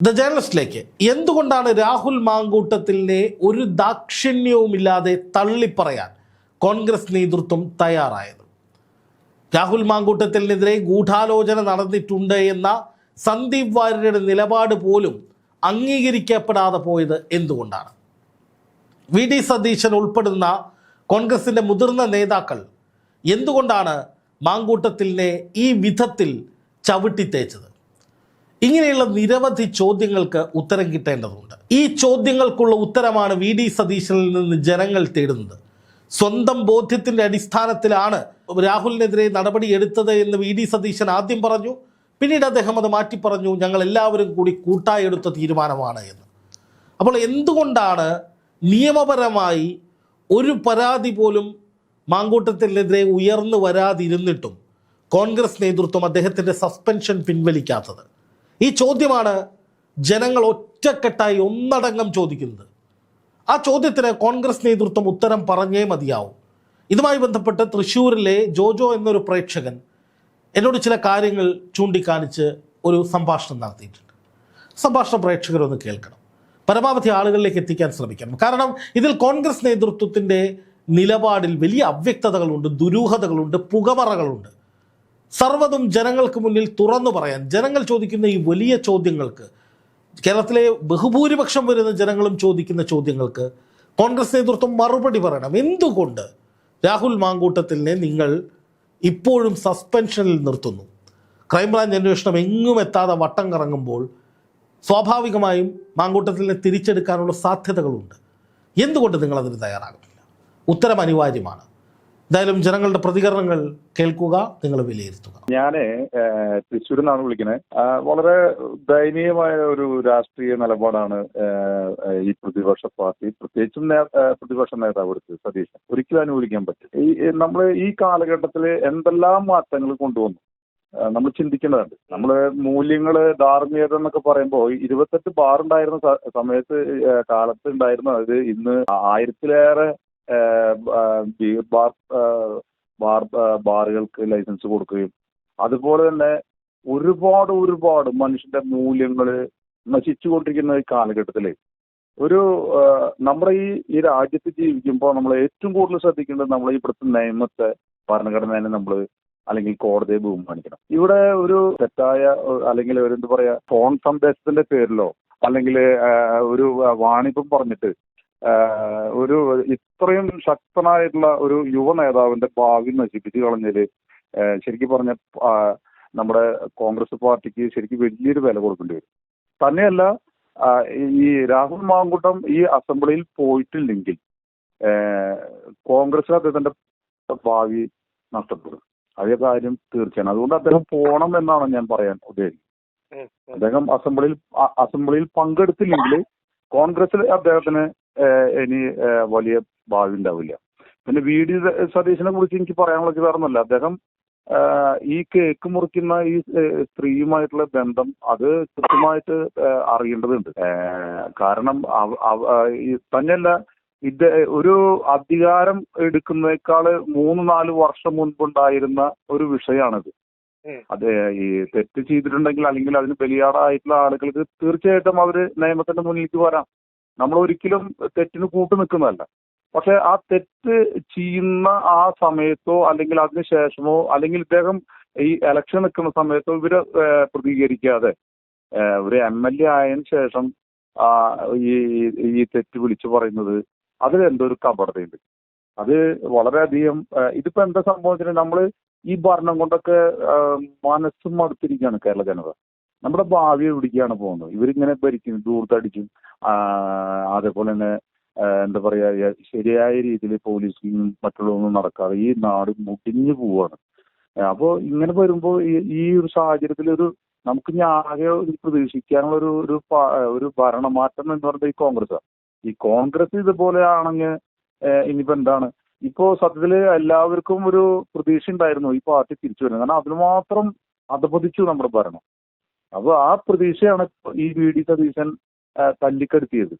The ജേർണലിസ്റ്റിലേക്ക് എന്തുകൊണ്ടാണ് രാഹുൽ മാങ്കൂട്ടത്തിലിനെ ഒരു ദാക്ഷിണ്യവുമില്ലാതെ തള്ളിപ്പറയാൻ കോൺഗ്രസ് നേതൃത്വം തയ്യാറായത്? രാഹുൽ മാങ്കൂട്ടത്തിനെതിരെ ഗൂഢാലോചന നടന്നിട്ടുണ്ട് എന്ന സന്ദീപ് വാര്യരുടെ നിലപാട് പോലും അംഗീകരിക്കപ്പെടാതെ പോയത് എന്തുകൊണ്ടാണ്? വി. ഡി. സതീശൻ ഉൾപ്പെടുന്ന കോൺഗ്രസിന്റെ മുതിർന്ന നേതാക്കൾ എന്തുകൊണ്ടാണ് മാങ്കൂട്ടത്തിലിനെ ഈ വിധത്തിൽ ചവിട്ടിത്തേച്ചത്? ഇങ്ങനെയുള്ള നിരവധി ചോദ്യങ്ങൾക്ക് ഉത്തരം കിട്ടേണ്ടതുണ്ട്. ഈ ചോദ്യങ്ങൾക്കുള്ള ഉത്തരമാണ് വി ഡി സതീശനിൽ നിന്ന് ജനങ്ങൾ തേടുന്നത്. സ്വന്തം ബോധ്യത്തിന്റെ അടിസ്ഥാനത്തിലാണ് രാഹുലിനെതിരെ നടപടി എടുത്തത് എന്ന് വി ഡി സതീശൻ ആദ്യം പറഞ്ഞു. പിന്നീട് അദ്ദേഹം അത് മാറ്റി പറഞ്ഞു. ഞങ്ങൾ എല്ലാവരും കൂടി കൂട്ടായി എടുത്ത തീരുമാനമാണ് എന്ന്. അപ്പോൾ എന്തുകൊണ്ടാണ് നിയമപരമായി ഒരു പരാതി പോലും മാങ്കൂട്ടത്തിനെതിരെ ഉയർന്നു വരാതിരുന്നിട്ടും കോൺഗ്രസ് നേതൃത്വം അദ്ദേഹത്തിന്റെ സസ്പെൻഷൻ പിൻവലിക്കാത്തത്? ഈ ചോദ്യമാണ് ജനങ്ങൾ ഒറ്റക്കെട്ടായി ഒന്നടങ്കം ചോദിക്കുന്നത്. ആ ചോദ്യത്തിന് കോൺഗ്രസ് നേതൃത്വം ഉത്തരം പറഞ്ഞേ മതിയാവും. ഇതുമായി ബന്ധപ്പെട്ട് തൃശ്ശൂരിലെ ജോജോ എന്നൊരു പ്രേക്ഷകൻ എന്നോട് ചില കാര്യങ്ങൾ ചൂണ്ടിക്കാണിച്ച് ഒരു സംഭാഷണം നടത്തിയിട്ടുണ്ട്. സംഭാഷണ പ്രേക്ഷകരൊന്ന് കേൾക്കണം. പരമാവധി ആളുകളിലേക്ക് എത്തിക്കാൻ ശ്രമിക്കണം. കാരണം ഇതിൽ കോൺഗ്രസ് നേതൃത്വത്തിന്റെ നിലപാടിൽ വലിയ അവ്യക്തതകളുണ്ട് ദുരൂഹതകളുണ്ട് പുകമറകളുണ്ട്. സർവതും ജനങ്ങൾക്ക് മുന്നിൽ തുറന്നു പറയാൻ ജനങ്ങൾ ചോദിക്കുന്ന ഈ വലിയ ചോദ്യങ്ങൾക്ക് കേരളത്തിലെ ബഹുഭൂരിപക്ഷം വരുന്ന ജനങ്ങളും ചോദിക്കുന്ന ചോദ്യങ്ങൾക്ക് കോൺഗ്രസ് നേതൃത്വം മറുപടി പറയണം. എന്തുകൊണ്ട്? രാഹുൽ മാങ്കൂട്ടത്തിലിനെ നിങ്ങൾ ഇപ്പോഴും സസ്പെൻഷനിൽ നിർത്തുന്നു. ക്രൈംബ്രാഞ്ച് അന്വേഷണം എങ്ങും എത്താതെ വട്ടം കറങ്ങുമ്പോൾ സ്വാഭാവികമായും മാങ്കൂട്ടത്തിലിനെ തിരിച്ചെടുക്കാനുള്ള സാധ്യതകളുണ്ട്. എന്തുകൊണ്ട് നിങ്ങളതിന് തയ്യാറാകുന്നില്ല? ഉത്തരം അനിവാര്യമാണ്. എന്തായാലും ജനങ്ങളുടെ പ്രതികരണങ്ങൾ കേൾക്കുക നിങ്ങൾ വിലയിരുത്തുക. ഞാൻ തൃശ്ശൂരിൽ നിന്നാണ് വിളിക്കുന്നത് വളരെ ദയനീയമായ ഒരു രാഷ്ട്രീയ നിലപാടാണ് ഈ പ്രതിപക്ഷ പാർട്ടി. പ്രത്യേകിച്ചും പ്രതിപക്ഷ നേതാവ് എടുത്തത് സതീശൻ. ഒരിക്കലും അനുകൂലിക്കാൻ പറ്റും ഈ നമ്മൾ ഈ കാലഘട്ടത്തിൽ എന്തെല്ലാം മാറ്റങ്ങൾ കൊണ്ടുവന്നു? നമ്മൾ ചിന്തിക്കേണ്ടതുണ്ട്. നമ്മൾ മൂല്യങ്ങൾ ധാർമ്മികത എന്നൊക്കെ പറയുമ്പോൾ ഇരുപത്തെട്ട് ബാർ ഉണ്ടായിരുന്ന സമയത്ത് കാലത്ത് ഉണ്ടായിരുന്ന അത് ഇന്ന് ആയിരത്തിലേറെ ബീർ ബാർ ബാറുകൾക്ക് ലൈസൻസ് കൊടുക്കുകയും. അതുപോലെ തന്നെ ഒരുപാട് ഒരുപാട് മനുഷ്യന്റെ മൂല്യങ്ങൾ നശിച്ചുകൊണ്ടിരിക്കുന്ന ഈ കാലഘട്ടത്തിൽ ഒരു നമ്മുടെ ഈ ഈ രാജ്യത്ത് ജീവിക്കുമ്പോൾ നമ്മൾ ഏറ്റവും കൂടുതൽ ശ്രദ്ധിക്കേണ്ടത് നമ്മൾ ഇവിടുത്തെ നിയമത്തെ ഭരണഘടനയെ നമ്മൾ അല്ലെങ്കിൽ കോടതിയെ ബഹുമാനിക്കണം. ഇവിടെ ഒരു തെറ്റായ അല്ലെങ്കിൽ ഒരു എന്താ പറയാ ഫോൺ സന്ദേശത്തിന്റെ പേരിലോ അല്ലെങ്കിൽ ഒരു വാണിപ്പം പറഞ്ഞിട്ട് ഒരു ഇത്രയും ശക്തനായിട്ടുള്ള ഒരു യുവ നേതാവിന്റെ ഭാവി നശിപ്പിച്ചു കളഞ്ഞാൽ ശരിക്കും പറഞ്ഞ നമ്മുടെ കോൺഗ്രസ് പാർട്ടിക്ക് ശരിക്കും വലിയൊരു വില കൊടുക്കേണ്ടി വരും. തന്നെയല്ല ഈ രാഹുൽ മാങ്കുട്ടം ഈ അസംബ്ലിയിൽ പോയിട്ടില്ലെങ്കിൽ കോൺഗ്രസ് കോൺഗ്രസിന് അദ്ദേഹത്തിന്റെ ഭാവി നഷ്ടപ്പെടും. അതേ കാര്യം തീർച്ചയാണ്. അതുകൊണ്ട് അദ്ദേഹം പോണം എന്നാണ് ഞാൻ പറയാൻ ഉദ്ദേശിക്കുന്നത്. അദ്ദേഹം അസംബ്ലിയിൽ അസംബ്ലിയിൽ പങ്കെടുത്തില്ലെങ്കിൽ കോൺഗ്രസിൽ അദ്ദേഹത്തിന് ഇനി വലിയ ഭാവി ഉണ്ടാവില്ല പിന്നെ വി ഡി സതീശനെ കുറിച്ച് എനിക്ക് പറയാനുള്ളത് വേറെ ഒന്നുമല്ല അദ്ദേഹം ഈ കേക്ക് മുറിക്കുന്ന ഈ സ്ത്രീയുമായിട്ടുള്ള ബന്ധം അത് കൃത്യമായിട്ട് അറിയേണ്ടതുണ്ട്. കാരണം തന്നെയല്ല ഇത് ഒരു അധികാരം എടുക്കുന്നേക്കാൾ മൂന്ന് നാല് വർഷം മുൻപുണ്ടായിരുന്ന ഒരു വിഷയമാണിത് അതെ ഈ തെറ്റ് ചെയ്തിട്ടുണ്ടെങ്കിൽ അല്ലെങ്കിൽ അതിന് ബലിയാടായിട്ടുള്ള ആളുകൾക്ക് തീർച്ചയായിട്ടും അവർ നിയമത്തിന്റെ മുന്നിലേക്ക് വരാം. നമ്മൾ ഒരിക്കലും തെറ്റിന് കൂട്ടു നിൽക്കുന്നതല്ല. പക്ഷെ ആ തെറ്റ് ചെയ്യുന്ന ആ സമയത്തോ അല്ലെങ്കിൽ അതിന് ശേഷമോ അല്ലെങ്കിൽ ഇദ്ദേഹം ഈ ഇലക്ഷൻ നിൽക്കുന്ന സമയത്തോ ഇവർ പ്രതികരിക്കാതെ ഒരു എം എൽ എ ആയതിനു ശേഷം ഈ തെറ്റ് വിളിച്ചു പറയുന്നത് അതിൽ എന്തോ ഒരു കപടതയുണ്ട്. അത് വളരെയധികം ഇതിപ്പോ എന്താ സംഭവത്തിന് നമ്മൾ ഈ ഭരണം കൊണ്ടൊക്കെ മനസ്സും മടുത്തിരിക്കുകയാണ് കേരള ജനത. നമ്മുടെ ഭാവി എവിടേക്കാണ് പോകുന്നത്? ഇവരിങ്ങനെ ഭരിക്കും ദൂർത്തടിക്കും അതേപോലെ തന്നെ എന്താ പറയാ ശരിയായ രീതിയിൽ പോലീസിങ് മറ്റുള്ളതൊന്നും നടക്കാതെ ഈ നാട് മുടിഞ്ഞു പോവാണ്. അപ്പോൾ ഇങ്ങനെ വരുമ്പോൾ ഈ ഒരു സാഹചര്യത്തിൽ ഒരു നമുക്ക് ആകെ പ്രതീക്ഷിക്കാനുള്ള ഒരു ഒരു ഒരു ഭരണമാറ്റം എന്ന് പറയുന്നത് ഈ കോൺഗ്രസ് ഈ കോൺഗ്രസ് ഇതുപോലെ ആണെങ്കിൽ ഇനിയിപ്പോ എന്താണ്? ഇപ്പോ സത്യത്തിൽ എല്ലാവർക്കും ഒരു പ്രതീക്ഷ ഉണ്ടായിരുന്നു ഈ പാർട്ടി തിരിച്ചു വരുന്നത്. കാരണം അതിന് മാത്രം അധപതിച്ചു നമ്മുടെ ഭരണം. അപ്പൊ ആ പ്രതീക്ഷയാണ് ഈ വി ഡി സതീശൻ തല്ലിക്കെടുത്തിയത്.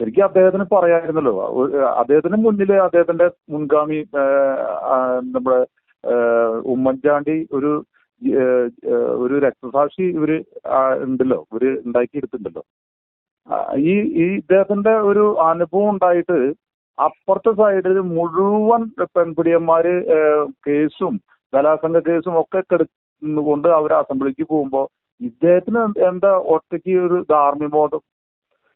ശരിക്കും അദ്ദേഹത്തിന് പറയാമായിരുന്നല്ലോ അദ്ദേഹത്തിന് മുന്നിൽ അദ്ദേഹത്തിന്റെ മുൻഗാമി നമ്മുടെ ഉമ്മൻചാണ്ടി ഒരു ഒരു രക്തസാക്ഷി ഇവർ ഉണ്ടല്ലോ ഇവർ ഉണ്ടാക്കിയെടുത്തിട്ടുണ്ടല്ലോ. ഈ ഈ ഇദ്ദേഹത്തിന്റെ ഒരു അനുഭവം ഉണ്ടായിട്ട് അപ്പുറത്തെ സൈഡിൽ മുഴുവൻ പെൺപിടിയന്മാര് കേസും ബലാത്സംഗ കേസും ഒക്കെ കെടുന്നുകൊണ്ട് അവർ അസംബ്ലിക്ക് പോകുമ്പോൾ ഇദ്ദേഹത്തിന് എന്താ ഒറ്റയ്ക്ക് ഒരു ധാർമ്മികബോധം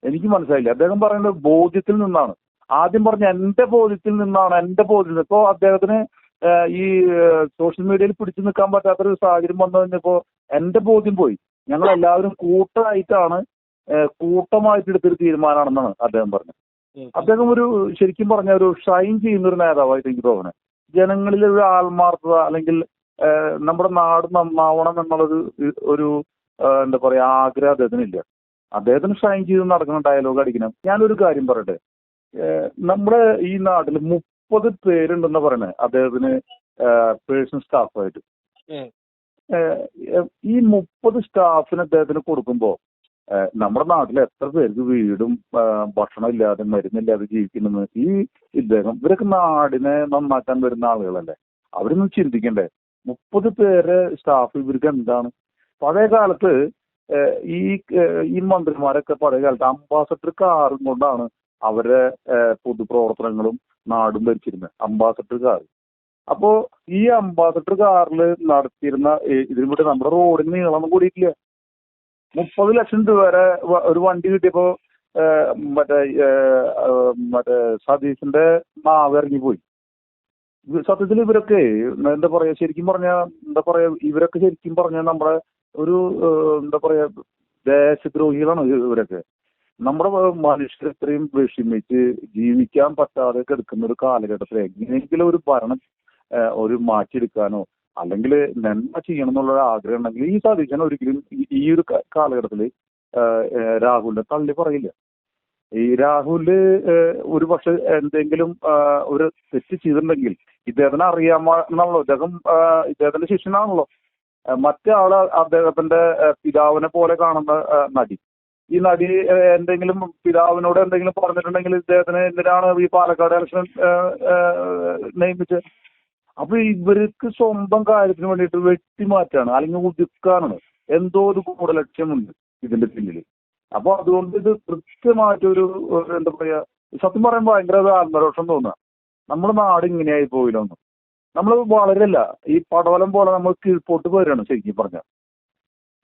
എനിക്ക് മനസ്സിലായില്ല. അദ്ദേഹം പറയുന്നത് ബോധ്യത്തിൽ നിന്നാണ്. ആദ്യം പറഞ്ഞ എന്റെ ബോധ്യത്തിൽ നിന്നാണ് എന്റെ ബോധ്യത്തിൽ ഇപ്പോ അദ്ദേഹത്തിന് ഈ സോഷ്യൽ മീഡിയയിൽ പിടിച്ചു നിൽക്കാൻ പറ്റാത്തൊരു സാഹചര്യം വന്നു കഴിഞ്ഞപ്പോ എന്റെ ബോധ്യം പോയി. ഞങ്ങൾ എല്ലാവരും കൂട്ടമായിട്ടാണ് കൂട്ടമായിട്ട് എടുത്തൊരു തീരുമാനമാണെന്നാണ് അദ്ദേഹം പറഞ്ഞത്. അദ്ദേഹം ഒരു ശരിക്കും പറഞ്ഞ ഒരു ഷൈൻ ചെയ്യുന്ന ഒരു നേതാവായിട്ട് എനിക്ക് തോന്നുന്നത്. ജനങ്ങളിൽ ഒരു ആത്മാർത്ഥത അല്ലെങ്കിൽ നമ്മുടെ നാട് നന്നാവണം എന്നുള്ളൊരു ഒരു എന്താ പറയാ ആഗ്രഹം അദ്ദേഹത്തിനില്ല. അദ്ദേഹത്തിന് ഷൈൻ ചെയ്ത് നടക്കുന്ന ഡയലോഗ് അടിക്കണം. ഞാനൊരു കാര്യം പറയട്ടെ. നമ്മുടെ ഈ നാട്ടിൽ മുപ്പത് പേരുണ്ടെന്ന് പറയണേ അദ്ദേഹത്തിന് പേഴ്സണൽ സ്റ്റാഫായിട്ട്. ഈ മുപ്പത് സ്റ്റാഫിന് അദ്ദേഹത്തിന് കൊടുക്കുമ്പോ നമ്മുടെ നാട്ടിൽ എത്ര പേർക്ക് വീടും ഭക്ഷണം ഇല്ലാതെ മരുന്നില്ലാതെ ജീവിക്കുന്നത് ഈ ഇദ്ദേഹം ഇവരൊക്കെ നാടിനെ നന്നാക്കാൻ വരുന്ന ആളുകളല്ലേ. അവരൊന്നും ചിന്തിക്കണ്ടേ. മുപ്പത് പേരെ സ്റ്റാഫ് ഇവർക്ക് എന്താണ്? പഴയ കാലത്ത് ഈ ഈ മന്ത്രിമാരൊക്കെ പഴയ കാലത്ത് അംബാസഡർ കാറും കൊണ്ടാണ് അവരെ പൊതുപ്രവർത്തനങ്ങളും നാടും ഭരിച്ചിരുന്നത്. Ambassador car. അപ്പോ ഈ അംബാസഡർ കാറിൽ നടത്തിയിരുന്ന ഇതിനു വേണ്ടി നമ്മുടെ റോഡിന് നീളം കൂടിയിട്ടില്ല. മുപ്പത് ലക്ഷം രൂപ വരെ ഒരു വണ്ടി കിട്ടിയപ്പോ മറ്റേ മറ്റേ സതീശന്റെ മാവ് ഇറങ്ങിപ്പോയി. സത്യത്തിൽ ഇവരൊക്കെ എന്താ പറയാ ശരിക്കും പറഞ്ഞ എന്താ പറയാ ഇവരൊക്കെ ശരിക്കും പറഞ്ഞ നമ്മുടെ ഒരു എന്താ പറയാ ദേശദ്രോഹികളാണ് ഇവരൊക്കെ. നമ്മുടെ മനുഷ്യർ ഇത്രയും വിഷമിച്ച് ജീവിക്കാൻ പറ്റാതെ കിടക്കുന്ന ഒരു കാലഘട്ടത്തിൽ എങ്ങനെയെങ്കിലും ഒരു ഭരണം ഒരു മാറ്റിയെടുക്കാനോ അല്ലെങ്കിൽ നന്മ ചെയ്യണം എന്നുള്ള ഒരു ആഗ്രഹം ഉണ്ടെങ്കിൽ ഈ സതീശൻ ഒരിക്കലും ഈ ഒരു കാലഘട്ടത്തിൽ രാഹുലിനെ തള്ളി പറയില്ല. ഈ രാഹുൽ ഒരു പക്ഷെ എന്തെങ്കിലും ഒരു തെറ്റ് ചെയ്തിട്ടുണ്ടെങ്കിൽ ഇദ്ദേഹത്തിന് അറിയാമെന്നാണല്ലോ ഇദ്ദേഹം ഇദ്ദേഹത്തിന്റെ ശിഷ്യനാണല്ലോ. മറ്റേ ആൾ അദ്ദേഹത്തിന്റെ പിതാവിനെ പോലെ കാണുന്ന നടി. ഈ നടി എന്തെങ്കിലും പിതാവിനോട് എന്തെങ്കിലും പറഞ്ഞിട്ടുണ്ടെങ്കിൽ ഇദ്ദേഹത്തിന് എന്തിനാണ് ഈ പാലക്കാട് ഇലക്ഷൻ നിയമിച്ചത്? അപ്പൊ ഇവർക്ക് സ്വന്തം കാര്യത്തിന് വേണ്ടിയിട്ട് വെട്ടിമാറ്റാണ് അല്ലെങ്കിൽ ഒതുക്കാനാണ് എന്തോ ഒരു ലക്ഷ്യമുണ്ട് ഇതിന്റെ പിന്നിൽ അപ്പൊ അതുകൊണ്ട് ഇത് കൃത്യമായിട്ടൊരു എന്താ പറയാ സത്യം പറയുമ്പോൾ ഭയങ്കര ആത്മരോഷം തോന്നുക നമ്മുടെ നാട് ഇങ്ങനെയായി പോയില്ലെന്ന്. നമ്മൾ വളരല്ല. ഈ പടവലം പോലെ നമ്മൾ കീഴ്പോട്ട് പോരുകയാണ് ശരിക്കും പറഞ്ഞ.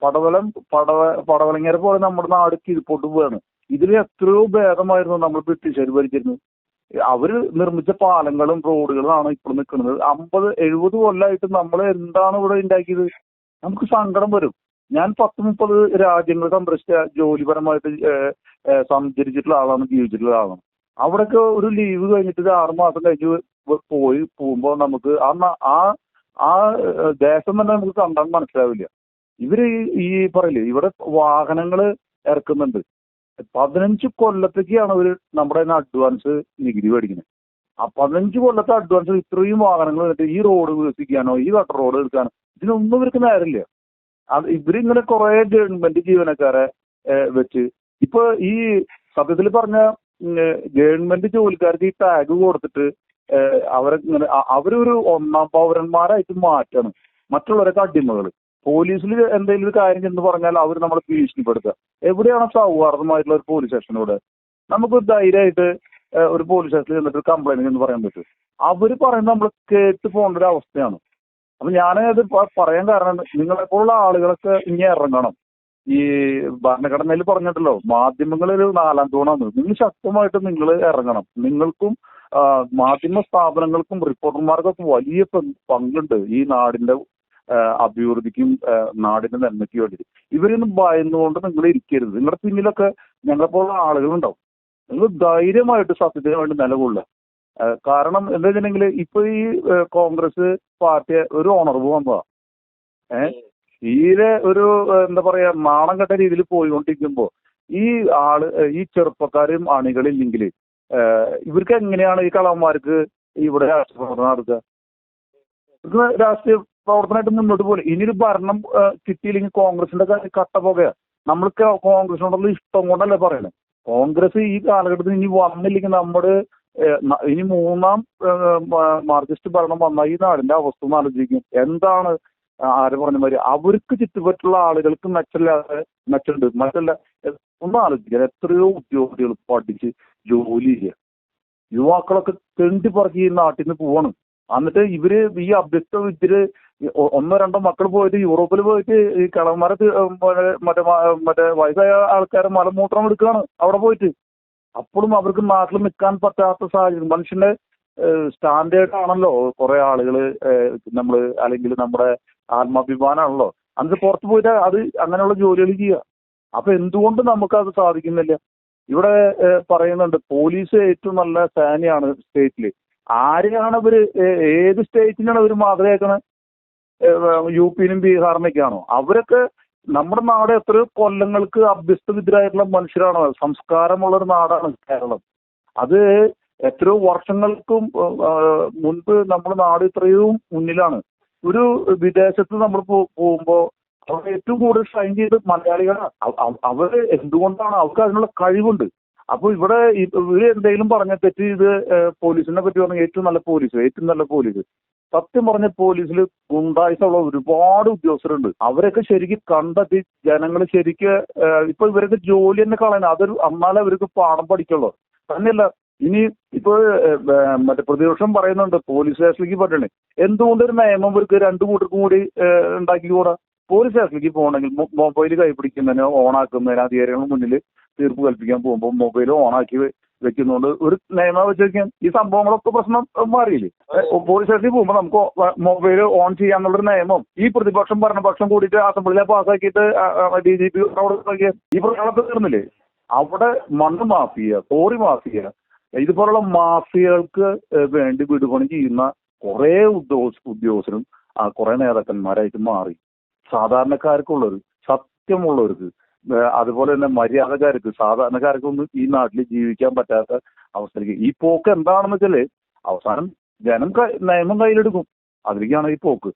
പടവലം പടവ പടവലങ്ങര പോലെ നമ്മുടെ നാട് കീഴ്പോട്ട് പോവുകയാണ് ഇതിൽ എത്രയോ ഭേദമായിരുന്നു നമ്മൾ ബ്രിട്ടീഷുകാർ ഭരിച്ചിരുന്നത്. അവർ നിർമ്മിച്ച പാലങ്ങളും റോഡുകളും ആണ് ഇപ്പോൾ നിൽക്കുന്നത്. അമ്പത് എഴുപത് കൊല്ലമായിട്ട് നമ്മൾ എന്താണ് ഇവിടെ ഉണ്ടാക്കിയത്? നമുക്ക് സങ്കടം വരും. ഞാൻ പത്ത് മുപ്പത് രാജ്യങ്ങൾ സന്ദർശിച്ച ജോലിപരമായിട്ട് സഞ്ചരിച്ചിട്ടുള്ള ആളാണ് ജീവിച്ചിട്ടുള്ള ആളാണ്. അവിടെയൊക്കെ ഒരു ലീവ് കഴിഞ്ഞിട്ട് ഒരു മാസം കഴിഞ്ഞ് പോയി പോകുമ്പോൾ നമുക്ക് ആ ആ ആ ദേശം തന്നെ നമുക്ക് കണ്ടാൽ മനസ്സിലാവില്ല. ഇവർ ഈ- പറയില്ലേ ഇവിടെ വാഹനങ്ങൾ ഇറക്കുന്നുണ്ട്. പതിനഞ്ച് കൊല്ലത്തേക്കാണ് അവർ നമ്മുടെ അഡ്വാൻസ് നികുതി മേടിക്കുന്നത്. ആ പതിനഞ്ച് കൊല്ലത്തെ അഡ്വാൻസ് ഇത്രയും വാഹനങ്ങൾ ഈ റോഡ് വികസിക്കാനോ ഈ കട്ടർ റോഡ് എടുക്കാനോ ഇതിനൊന്നും ഇവർക്ക് നേരമില്ല. അത് ഇവരിങ്ങനെ കുറെ ഗവൺമെന്റ് ജീവനക്കാരെ വെച്ച്. ഇപ്പൊ ഈ സത്യത്തിൽ പറഞ്ഞ ഗവൺമെന്റ് ജോലിക്കാർക്ക് ഈ ടാഗ് കൊടുത്തിട്ട് അവരെ ഇങ്ങനെ അവരൊരു ഒന്നാം പൗരന്മാരായിട്ട് മാറ്റാണ്. മറ്റുള്ളവരൊക്കെ അടിമകൾ പോലീസിൽ എന്തെങ്കിലും ഒരു കാര്യം ചെന്ന് പറഞ്ഞാൽ അവർ നമ്മളെ ഭീഷണിപ്പെടുത്തുക എവിടെയാണ് സൗഹാർദ്ദമായിട്ടുള്ള ഒരു പോലീസ് സ്റ്റേഷനോട് നമുക്ക് ധൈര്യമായിട്ട് ഒരു പോലീസ് സ്റ്റേഷനിൽ ചെന്നിട്ട് കംപ്ലൈന്റ് എന്ന് പറയാൻ പറ്റും. അവർ പറയുന്നത് നമ്മൾ കേട്ട് പോകേണ്ട ഒരു അവസ്ഥയാണ്. അപ്പൊ ഞാൻ അത് പറയാൻ കാരണം നിങ്ങളെപ്പോലുള്ള ആളുകളൊക്കെ ഇനി ഇറങ്ങണം. ഈ ഭരണഘടനയിൽ പറഞ്ഞിട്ടല്ലോ മാധ്യമങ്ങളിൽ ഒരു നാലാം തൂണാണ് നിങ്ങൾ ശക്തമായിട്ട് നിങ്ങൾ ഇറങ്ങണം. നിങ്ങൾക്കും മാധ്യമ സ്ഥാപനങ്ങൾക്കും റിപ്പോർട്ടർമാർക്കൊക്കെ വലിയ പങ്കുണ്ട് ഈ നാടിന്റെ അഭിവൃദ്ധിക്കും നാടിന്റെ നന്മയ്ക്കും വേണ്ടിയിട്ട്. ഇവരൊന്നും ഭയന്നുകൊണ്ട് നിങ്ങൾ ഇരിക്കരുത്. നിങ്ങളുടെ പിന്നിലൊക്കെ ഞങ്ങളെപ്പോലുള്ള ആളുകളുണ്ടാവും. നിങ്ങൾ ധൈര്യമായിട്ട് സത്യത്തിന് വേണ്ടി നിലകൊള്ളുക. കാരണം എന്താ വെച്ചിട്ടുണ്ടെങ്കിൽ ഇപ്പൊ ഈ കോൺഗ്രസ് പാർട്ടി ഒരു ഉണർവ് വന്നതാ. ഏഹ് തീരെ ഒരു എന്താ പറയാ നാണം കെട്ട രീതിയിൽ പോയിക്കൊണ്ടിരിക്കുമ്പോ ഈ ആൾ ഈ ചെറുപ്പക്കാരും അണികളില്ലെങ്കിൽ ഇവർക്ക് എങ്ങനെയാണ് ഈ കളവന്മാർക്ക് ഇവിടെ രാഷ്ട്രീയ പ്രവർത്തനം നടത്തുക ഇവർക്ക് രാഷ്ട്രീയ പ്രവർത്തനമായിട്ട് മുന്നോട്ട് പോലെ ഇനിയൊരു ഭരണം കിട്ടിയില്ലെങ്കിൽ കോൺഗ്രസിന്റെ കാര്യം കട്ട പോകയാ. നമ്മൾക്ക് കോൺഗ്രസിനോടുള്ള ഇഷ്ടം കൊണ്ടല്ലേ പറയണേ. കോൺഗ്രസ് ഈ കാലഘട്ടത്തിൽ ഇനി വന്നില്ലെങ്കിൽ നമ്മുടെ ഇനി മൂന്നാം മാർക്സിസ്റ്റ് ഭരണം വന്ന ഈ നാടിന്റെ അവസ്ഥ ഒന്ന് ആലോചിക്കും. എന്താണ് ആര് പറഞ്ഞ മാതിരി? അവർക്ക് ചുറ്റുപറ്റുള്ള ആളുകൾക്ക് മെച്ചമില്ലാതെ മെച്ചമുണ്ട് മറ്റല്ല എ- ഒന്ന് ആലോചിക്കുക എത്രയോ ഉദ്യോഗാർത്ഥികൾ പഠിച്ച് ജോലി ചെയ്യുക യുവാക്കളൊക്കെ തെണ്ടി പറക്കി ഈ നാട്ടിൽ നിന്ന് പോവാണ്. എന്നിട്ട് ഇവർ ഈ അഭ്യസ്ത ഇവർ ഒന്നോ രണ്ടോ മക്കൾ പോയിട്ട് യൂറോപ്പിൽ പോയിട്ട് ഈ കളന്മാരെ മറ്റേ മറ്റേ വയസ്സായ ആൾക്കാരെ മലമൂത്രം എടുക്കുകയാണ് അവിടെ പോയിട്ട്. അപ്പോഴും അവർക്ക് നാട്ടിൽ നിൽക്കാൻ പറ്റാത്ത സാഹചര്യം. മനുഷ്യന്റെ സ്റ്റാൻഡേർഡ് ആണല്ലോ. കുറെ ആളുകൾ നമ്മൾ അല്ലെങ്കിൽ നമ്മുടെ ആത്മാഭിമാനമാണല്ലോ എന്നിട്ട് പുറത്ത് പോയിട്ട് അത് അങ്ങനെയുള്ള ജോലികൾ ചെയ്യുക. അപ്പൊ എന്തുകൊണ്ട് നമുക്ക് അത് സാധിക്കുന്നില്ല? ഇവിടെ പറയുന്നുണ്ട് പോലീസ് ഏറ്റവും നല്ല സേനയാണ് സ്റ്റേറ്റിൽ. ആരെയാണ് ഇവർ ഏ- ഏത് സ്റ്റേറ്റിനാണ് ഇവർ മാതൃകയാക്കണത് യു പിയിലും ബീഹാറിനൊക്കെയാണോ? അവരൊക്കെ നമ്മുടെ നാട് എത്രയോ കൊല്ലങ്ങൾക്ക് അഭ്യസ്തവിദ്യരായിട്ടുള്ള മനുഷ്യരാണ്. സംസ്കാരമുള്ള ഒരു നാടാണ് കേരളം. അത് എത്രയോ വർഷങ്ങൾക്കും മുൻപ് നമ്മുടെ നാട് ഇത്രയും മുന്നിലാണ്. ഒരു വിദേശത്ത് നമ്മൾ പോകുമ്പോൾ അവർ ഏറ്റവും കൂടുതൽ ഷൈൻ ചെയ്ത് മലയാളികളാണ്. അവർ എന്തുകൊണ്ടാണ് അവർക്ക് അതിനുള്ള കഴിവുണ്ട്? അപ്പൊ ഇവിടെ ഇവർ എന്തെങ്കിലും പറഞ്ഞ തെറ്റ് ഇത് പോലീസിനെ പറ്റി പറഞ്ഞ ഏറ്റവും നല്ല പോലീസ് ഏറ്റവും നല്ല പോലീസ്. സത്യം പറഞ്ഞ പോലീസിൽ ഗുണ്ടായുസമുള്ള ഒരുപാട് ഉദ്യോഗസ്ഥരുണ്ട്. അവരൊക്കെ ശരിക്കും കണ്ടെത്തി ജനങ്ങൾ ശരിക്ക് ഇപ്പൊ ഇവരൊക്കെ ജോലി തന്നെ കളയണം അതൊരു എന്നാലേ അവർക്ക് പാഠം പഠിക്കുള്ളൂ. തന്നെയല്ല ഇനി ഇപ്പൊ മറ്റേ പ്രതിപക്ഷം പറയുന്നുണ്ട് പോലീസ് സ്റ്റേഷനിലേക്ക് പറ്റണേ എന്തുകൊണ്ട് ഒരു നിയമം ഇവർക്ക് രണ്ടു കൂട്ടർക്കും കൂടി ഉണ്ടാക്കിക്കൂടാ? പോലീസ് സ്റ്റേഷനിലേക്ക് പോകണമെങ്കിൽ മൊബൈൽ കൈപിടിക്കുന്നതിന് ഓണാക്കുന്നതിന് അധികാരികളുടെ മുന്നിൽ തീർപ്പ് കൽപ്പിക്കാൻ പോകുമ്പോൾ മൊബൈൽ ഓണാക്കി വെക്കുന്നതുകൊണ്ട് ഒരു നിയമം വെച്ച് ഈ സംഭവങ്ങളൊക്കെ പ്രശ്നം മാറിയില്ലേ? പോലീസ് സ്റ്റേഷനിൽ പോകുമ്പോൾ നമുക്ക് മൊബൈൽ ഓൺ ചെയ്യാന്നുള്ളൊരു നിയമം ഈ പ്രതിപക്ഷം ഭരണപക്ഷം കൂടിയിട്ട് അസംബ്ലിയിലെ പാസ്സാക്കിയിട്ട് ഡി ജി പി അവിടെ ഈ പ്രശ്നങ്ങളൊക്കെ തീർന്നില്ലേ? അവിടെ മണ്ണ് മാഫിയ കോറി മാഫിയ ഇതുപോലുള്ള മാഫിയകൾക്ക് വേണ്ടി വിടുപണി ചെയ്യുന്ന കുറെ ഉദ്യോഗ ഉദ്യോഗസ്ഥരും ആ കുറെ നേതാക്കന്മാരായിട്ട് മാറി. സാധാരണക്കാർക്കുള്ളവർ സത്യമുള്ളവർക്ക് അതുപോലെ തന്നെ മര്യാദക്കാർക്ക് സാധാരണക്കാർക്കൊന്നും ഈ നാട്ടിൽ ജീവിക്കാൻ പറ്റാത്ത അവസ്ഥയ്ക്ക് ഈ പോക്ക് എന്താണെന്ന് വെച്ചാൽ അവസാനം ജനം നിയമം കയ്യിലെടുക്കും. അതിലേക്കാണ് ഈ പോക്ക്.